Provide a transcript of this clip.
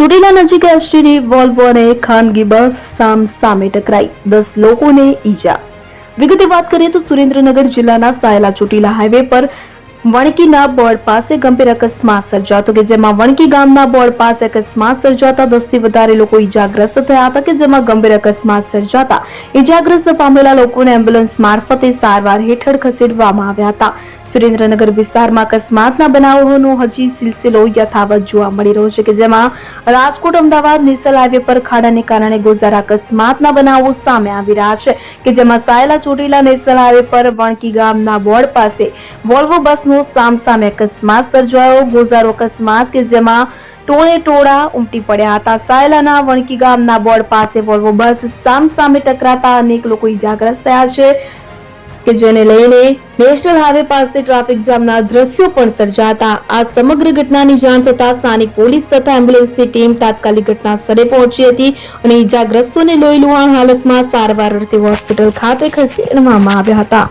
ચોટીલા નજીક STD Volvo અને ખાનગી બસ સામ સામે ટકરાઈ. દસ લોકોને ઈજા. વિગતે વાત કરીએ તો સુરેન્દ્રનગર જિલ્લાના સાયલા ચોટીલા હાઈવે પર વણકીના બોર્ડ પાસે ગંભીર અકસ્માત સર્જાતો કે જેમાં વણકી ગામના બોર્ડ પાસે અકસ્માત સર્જાતા દસથી વધારે લોકો ઈજાગ્રસ્ત થયા હતા કે જેમાં ગંભીર અકસ્માત સર્જાતા. ઈજાગ્રસ્ત પામેલા લોકોને એમ્બ્યુલન્સ મારફતે સારવાર હેઠળ ખસેડવામાં આવ્યા હતા. સુરેન્દ્રનગર વિસ્તારમાં અકસ્માતના બનાવોનો હજી સિલસિલો યથાવત જોવા મળી રહ્યો છે કે જેમાં રાજકોટ, અમદાવાદ નેશનલ હાઈવે પર ખાડાને કારણે ગોઝારા અકસ્માતના બનાવો સામે આવી રહ્યા છે કે જેમાં સાયલા ચોટીલા નેશનલ હાઈવે પર વણકી ગામના બોર્ડ પાસે વોલ્વો બસનો સામસામે અકસ્માત સર્જાયો. ગોઝારો અકસ્માત કે જેમાં ટોળે ટોળા ઉમટી પડ્યા હતા. સાયલાના વણકી ગામના બોર્ડ પાસે વોલ્વો બસ સામસામે ટકરાતા અનેક લોકો ઈજાગ્રસ્ત થયા છે. કે જેને લઈને નેશનલ હાઈવે પાસે ટ્રાફિક જામના દ્રશ્યો પણ સર્જાતા. આ સમગ્ર ઘટનાની જાણ થતાં સ્થાનિક પોલીસ તથા એમ્બ્યુલન્સની ટીમ તાત્કાલિક ઘટના સ્થળે પહોંચી હતી અને ઈજાગ્રસ્તોને લોહી લુહાણ હાલતમાં સારવાર અર્થે હોસ્પિટલ ખાતે ખસેડવામાં આવ્યા હતા.